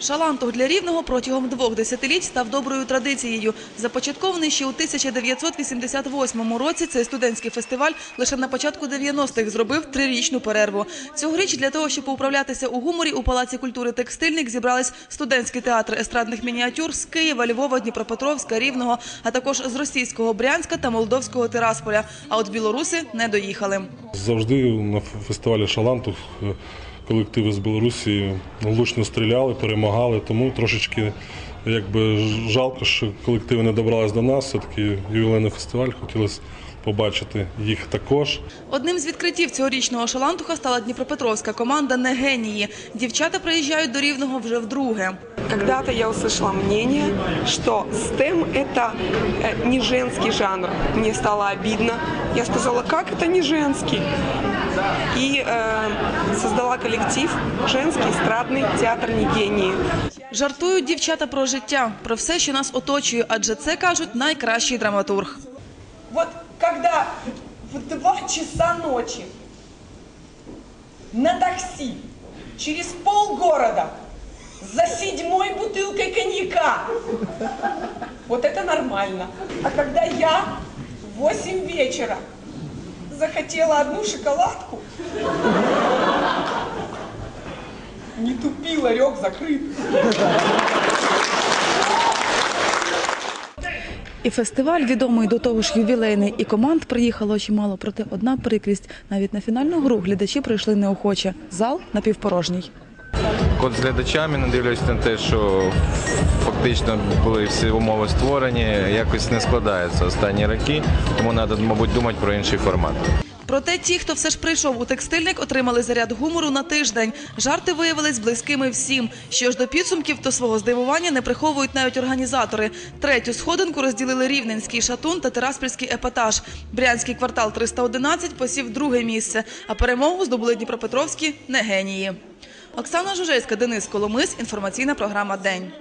Шалантух для Рівного протягом двох десятиліть став доброю традицією. Започаткований ще у 1988 році цей студентський фестиваль лише на початку 90-х зробив трирічну перерву. Цьогоріч для того, щоб поуправлятися у гуморі, у Палаці культури «Текстильник» зібрались студентський театр естрадних мініатюр з Києва, Львова, Дніпропетровська, Рівного, а також з російського Брянська та молдовського Тирасполя. А от білоруси не доїхали. Завжди на фестивалі Шалантух е, колективи з Білорусі влучно стріляли, перемагали, тому трошечки якби жалко, що колективи не добрались до нас. Все-таки ювілейний фестиваль, хотілося побачити їх також. Одним з відкриттів цьогорічного шалантуха стала дніпропетровська команда «Не генії». Дівчата приїжджають до Рівного вже вдруге. Когда-то я услышала мнение, что STEM – это э, не женский жанр. Мне стало обидно. Я сказала, как это не женский? И э, создала коллектив «Женский эстрадный театр не гении». Жартують дівчата про життя, про все, що нас оточує, адже це, кажуть, найкращий драматург. Вот когда в два часа ночи на такси через полгорода за седьмой бутылкой коньяка, вот это нормально. А когда я в 8 вечера захотела одну шоколадку, не тупи, ларек закрыт. І фестиваль відомий до того ж ювілейний, і команд приїхало чимало. Проте одна прикрість. Навіть на фінальну гру глядачі прийшли неохоче. Зал напівпорожній. кот з глядачами, не дивлюсь на те, що фактично були всі умови створені, якось не складається останні роки, тому треба, мабуть, думати про інший формат. Проте ті, хто все ж прийшов у текстильник, отримали заряд гумору на тиждень. Жарти виявились близькими всім. Що ж до підсумків, то свого здивування не приховують навіть організатори. Третю сходинку розділили Рівненський шатун та Тераспільський епатаж. Брянський квартал 311 посів друге місце, а перемогу здобули Дніпропетровські негенії. Оксана Жужельська, Денис Коломис. Інформаційна програма День.